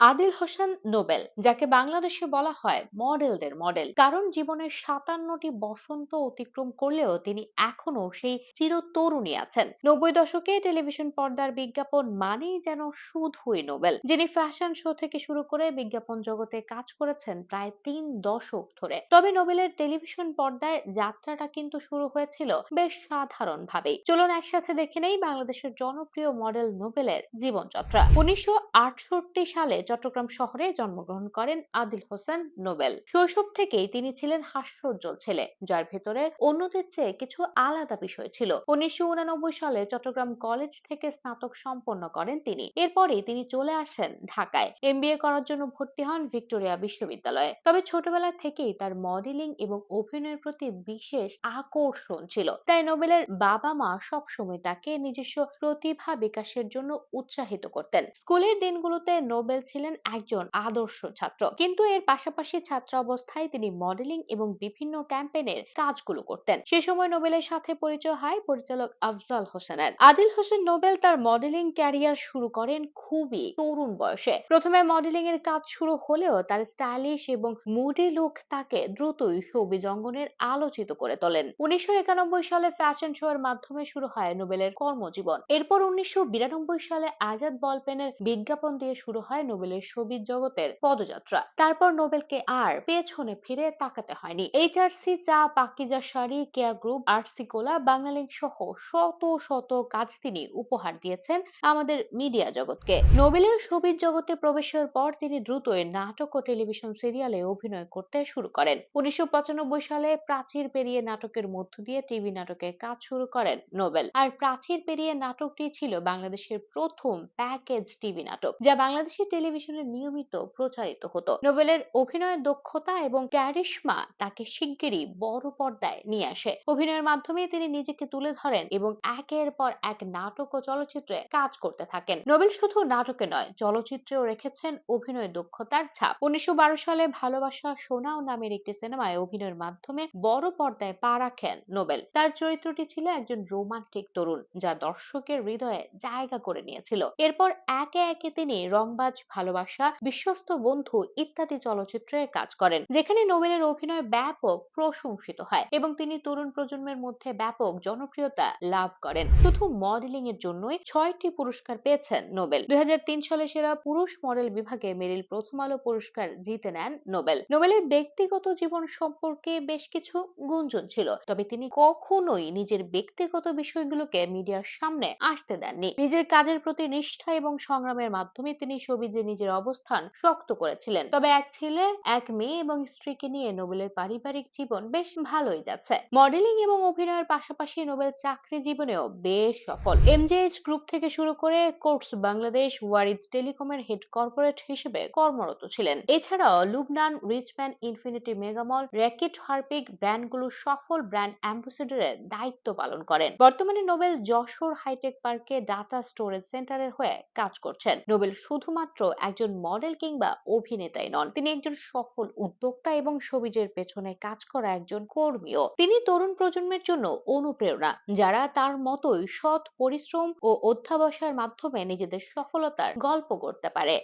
Adil Hossain Nobel, যাকে বাংলাদেশে বলা হয় মডেলদের মডেল। কারণ জীবনের সাতান্নটি বসন্ত অতিক্রম করলেও তিনি এখনও সেই চিরতরুণী আছেন। নব্বই দশকে টেলিভিশন পর্দার বিজ্ঞাপন মানেই যেন শুধুই নোবেল। যিনি ফ্যাশন শো থেকে শুরু করে বিজ্ঞাপন জগতে কাজ করেছেন প্রায় তিন দশক ধরে। তবে নোবেলের টেলিভিশন পর্দায় যাত্রাটা কিন্তু শুরু হয়েছিল বেশ সাধারণ ভাবেই চলুন একসাথে দেখে নেই বাংলাদেশের জনপ্রিয় মডেল নোবেলের জীবনযাত্রা। উনিশশো আটষট্টি সালে চট্টগ্রাম শহরে জন্মগ্রহণ করেন আদিল হোসেন নোবেল। শৈশব থেকেই তিনি ছিলেন হাস্যোজ্জ্বল ছেলে, যার ভেতরে অন্যদের চেয়ে কিছু আলাদা বিষয় ছিল। উনিশশো সালে চট্টগ্রাম কলেজ থেকে স্নাতক সম্পন্ন করেন তিনি। এরপরে তিনি চলে আসেন ঢাকায়। এমবিএ করার জন্য ভর্তি হন ভিক্টোরিয়া বিশ্ববিদ্যালয়ে। তবে ছোটবেলা থেকেই তার মডেলিং এবং অভিনয়ের প্রতি বিশেষ আকর্ষণ ছিল। তাই নোবেলের বাবা মা সবসময় তাকে নিজস্ব প্রতিভা বিকাশের জন্য উৎসাহিত করতেন। স্কুলের দিনগুলোতে নোবেল ছিলেন একজন আদর্শ ছাত্র। কিন্তু এর পাশাপাশি ছাত্র অবস্থায় তিনি মডেলিং এবং বিভিন্ন ক্যাম্পেইনের কাজগুলো করতেন। সে সময় নোবেলের সাথে পরিচয় হয় পরিচালক আফজাল হোসেনের। আদিল হোসেন নোবেল তার মডেলিং ক্যারিয়ার শুরু করেন খুবই তরুণ বয়সে। প্রথমে মডেলিং এর কাজ শুরু হলেও তার স্টাইলিশ এবং মুডি লুক তাকে দ্রুতই শোবিজ জঙ্গনের আলোচিত করে তোলেন। উনিশশো একানব্বই সালে ফ্যাশন শো এর মাধ্যমে শুরু হয় নোবেলের কর্মজীবন। এরপর উনিশশো বিরানব্বই সালে আজাদ বল পেনের বিজ্ঞাপন দিয়ে শুরু হয় নোবেলের সবিজ জগতের পদযাত্রা। তারপর নোবেলকে আর পেছনে ফিরে তাকাতে হয়নি। এইচআরসি চা, Pakiza sari, Keya group, RC cola, Banglalink সহ শত শত কাজ তিনি উপহার দিয়েছেন আমাদের মিডিয়া জগৎকে। নোবেলের সবিজ জগতে প্রবেশের পর তিনি দ্রুতই নাটক ও টেলিভিশন সিরিয়ালে অভিনয় করতে শুরু করেন। উনিশশো পঁচানব্বই সালে প্রাচীর পেরিয়ে নাটকের মধ্য দিয়ে টিভি নাটকের কাজ শুরু করেন নোবেল। আর প্রাচীর পেরিয়ে নাটকটি ছিল বাংলাদেশের প্রথম প্যাকেজ টিভি নাটক, যা বাংলাদেশের টেলিভিশনে নিয়মিত প্রচারিত হতো। নোবেলের অভিনয়ের দক্ষতা এবং ক্যারিশমা তাকে শিগগিরই বড় পর্দায় নিয়ে আসে। অভিনয়ের মাধ্যমে তিনি নিজেকে তুলে ধরেন এবং একের পর এক নাটক ও চলচ্চিত্রে কাজ করতে থাকেন। নোবেল শুধু নাটকে নয়, চলচ্চিত্রেও রেখেছেন অভিনয় দক্ষতার ছাপ। উনিশশো বারো সালে ভালোবাসা সোনাও নামের একটি সিনেমায় অভিনয়ের মাধ্যমে বড় পর্দায় পা রাখেন নোবেল। তার চরিত্রটি ছিল একজন রোমান্টিক তরুণ, যা দর্শকের হৃদয়ে জায়গা করে নিয়েছিল। এরপর একে একে তিনি রংবাজ ভালোবাসা, বিশ্বস্ত বন্ধু ইত্যাদি চলচ্চিত্রে কাজ করেন, যেখানে নোবেলের অভিনয় ব্যাপক প্রশংসিত হয় এবং তিনি তরুণ প্রজন্মের মধ্যে ব্যাপক জনপ্রিয়তা লাভ করেন। শুধু মডেলিং এর জন্যই ছয়টি পুরস্কার পেয়েছেন নোবেল। দুই সালে সেরা পুরুষ মডেল বিভাগে মেরিল প্রথম আলো পুরস্কার জিতে নেন নোবেল। নোবেলের ব্যক্তিগত জীবন সম্পর্কে বেশ কিছু গুঞ্জন ছিল, তবে তিনি কখনোই নিজের ব্যক্তিগত বিষয়গুলোকে মিডিয়ার সামনে আসতে দেননি। নিজের কাজের প্রতি নিষ্ঠা এবং সংগ্রামের মাধ্যমে তিনি সবিজে নিজের অবস্থান শক্ত করেছিলেন। তবে এক ছেলে, এক মেয়ে এবং স্ত্রীকে নিয়ে নোবেলের পারিবারিক জীবন বেশ ভালোই যাচ্ছে। মডেলিং এবং অভিনয়ের পাশাপাশি নোবেল চাকরি জীবনেও বেশ সফল। এমজেএইচ গ্রুপ থেকে শুরু করে কোর্টস বাংলাদেশ, ওয়ারিদ টেলিকমের হেড কর্পোরেট হিসেবে কর্মরত ছিলেন। এছাড়াও Lubnan, Richman, Infinity Megamall, Reckitt Harpic ব্র্যান্ডগুলোর সফল ব্র্যান্ড অ্যাম্বাসেডরের দায়িত্ব পালন করেন। বর্তমানে নোবেল যশোর হাইটেক পার্কে ডাটা স্টোরেজ সেন্টারের হয়ে কাজ করছেন। নোবেল শুধুমাত্র একজন মডেল কিংবা অভিনেতাই নন। তিনি একজন সফল উদ্যোক্তা এবং সবিজের পেছনে কাজ করা একজন কর্মীও। তিনি তরুণ প্রজন্মের জন্য অনুপ্রেরণা, যারা তার মতোই সৎ পরিশ্রম ও অধ্যাবসায়ের মাধ্যমে নিজেদের সফলতার গল্প করতে পারে।